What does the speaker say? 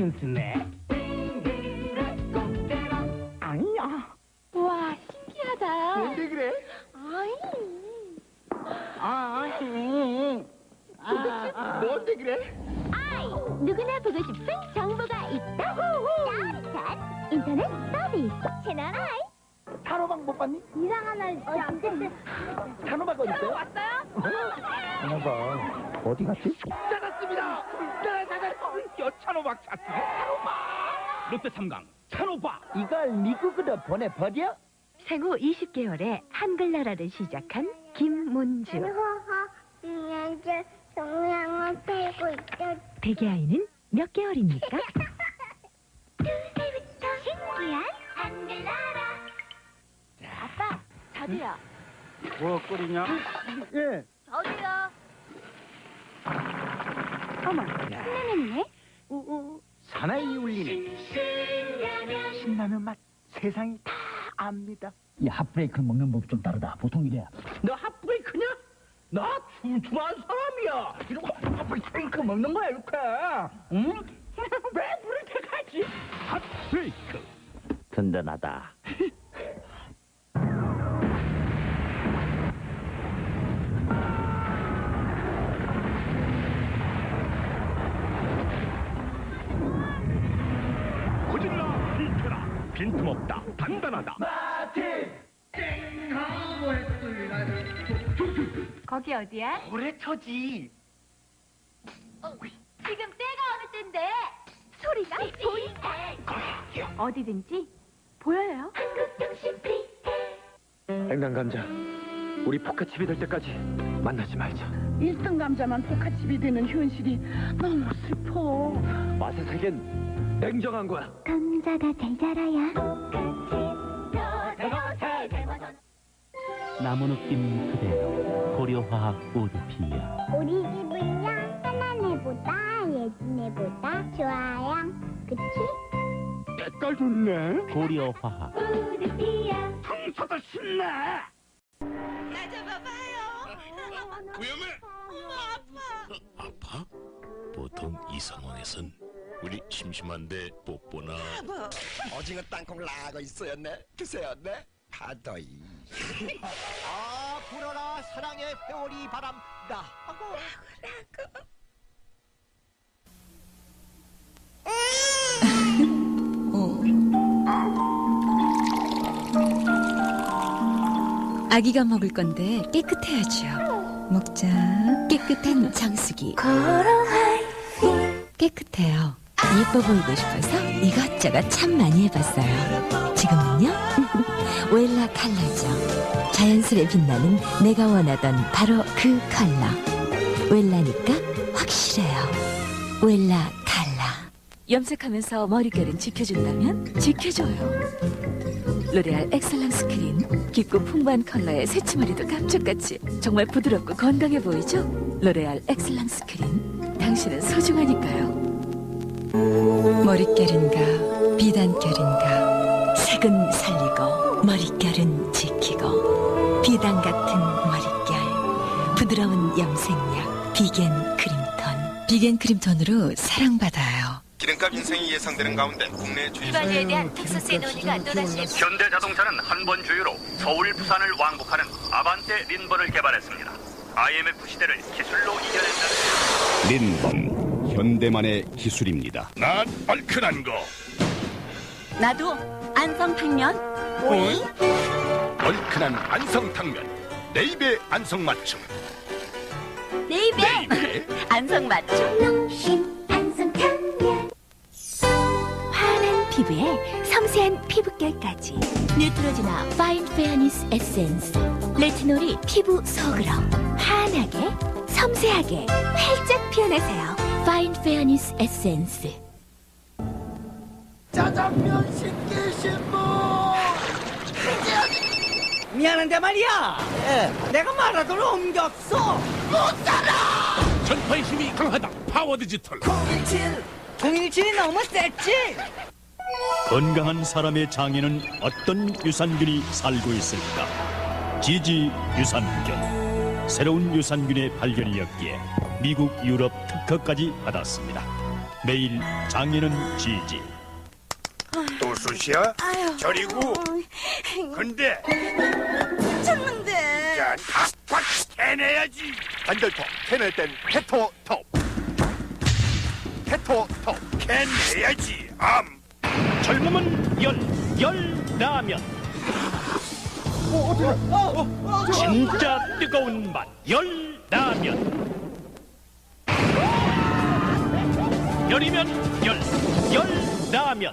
재밌는 스네. 아니야. 와, 신기하다. 뭔데 그래? 아이. 아, 음. 아, 아, 뭔데 그래? 아이, 누구나 보고 싶은 정보가 있다. 짜릿한 인터넷 서비스. 채널 아이. 단호박 못 봤니? 이상한 아이. 단호박 어디 있어요? 왔어요? 단호박 어디 갔지? 찾았습니다. 네, 찾았어. 찬호박 찾습니다. 찬호박. 롯데 삼강 찬호박. 이걸 미국으로 보내버려? 생후 20개월에 한글나라를 시작한 김문주. 동양을. 대개아이는 몇 개월입니까? 두세부터 신기한 한글나라. 아빠, 저도요. 뭐 끓이냐? 예. 저도요. 어머, 신라 면이네? 사나이 울리는 신라면 맛 세상이 다 압니다. 이 핫브레이크를 먹는 법이 좀 다르다. 보통 이래. 너 핫브레이크냐? 나 출출한 사람이야. 이러고 핫브레이크 먹는 거야 이렇게. 응? 왜 그렇게 가지? 핫브레이크. 든든하다. 빈틈없다 단단하다 거기 어디야? 고래터지. 지금 때가 어느 때인데 소리가 보인다. 어디든지 보여요. 냉장 감자. 우리 포카칩이 될 때까지 만나지 말자. 일등 감자만 포카칩이 되는 현실이 너무 슬퍼. 맛의 세계는 냉정한 거야. 감자가 잘 자라야. 나무 느낌 그대로 고려화학 우드피아. 우리 집은요 하나네보다 예진네보다 좋아요. 그치? 색깔 좋네. 고려화학. 청소도 신나. 위험해. 아파? 보통 이 상황에선 우리 심심한데 뽀뽀나? 오징어 땅콩 나고 있어였네. 드세요네. 파도이. 아 불어라 사랑의 회오리 바람. 나. 하고. 아기가 먹을 건데 깨끗해야죠. 먹자. 깨끗한 정수기. 깨끗해요. 예뻐 보이고 싶어서 이것저것 참 많이 해봤어요. 지금은요? 웰라 칼라죠. 자연스레 빛나는 내가 원하던 바로 그 컬러. 웰라니까 확실해요. 웰라 칼라. 염색하면서 머릿결은 지켜준다면 지켜줘요. 로레알 엑셀런스 크림 깊고 풍부한 컬러의 새치머리도 감쪽같이 정말 부드럽고 건강해 보이죠? 로레알 엑셀런스 크림 당신은 소중하니까요. 머릿결인가 비단결인가 색은 살리고 머릿결은 지키고 비단 같은 머릿결 부드러운 염색약 비겐 크림톤. 비겐 크림톤으로 사랑받아요 기름값 인상이 예상되는 가운데 국내 주유 휘발유에 대한 텍사스의 논의가 또다시 현대자동차는 한 번 주유로 서울 부산을 왕복하는 아반떼 린번을 개발했습니다. IMF 시대를 기술로 이겨낸다는 린번 현대만의 기술입니다. 난 얼큰한 거. 나도 안성탕면? 오이 얼큰한 안성탕면. 내 입에 안성맞춤. 내 입에 내 입에 안성맞춤 피부에 섬세한 피부결까지 뉴트로지나 파인 페어니스 에센스 레티놀이 피부 속으로 환하게 섬세하게 활짝 피어나세요 파인 페어니스 에센스 짜장면 시키신 분. 미안한데 말이야. 내가 말하도록 옮겼어. 전파의 힘이 강하다 파워 디지털 017. 017이 너무 셌지? 건강한 사람의 장에는 어떤 유산균이 살고 있을까? 지지 유산균. 새로운 유산균의 발견이었기에 미국 유럽 특허까지 받았습니다. 매일 장인은 지지 또 쑤시야? 저리고 근데 쳤는데. 야, 팍팍 해내야지 반절톱 해낼 땐 테토톱 테토톱 해내야지 암 젊음은 열, 열 라면. 진짜 뜨거운 맛, 열 라면. 열이면 열, 열 라면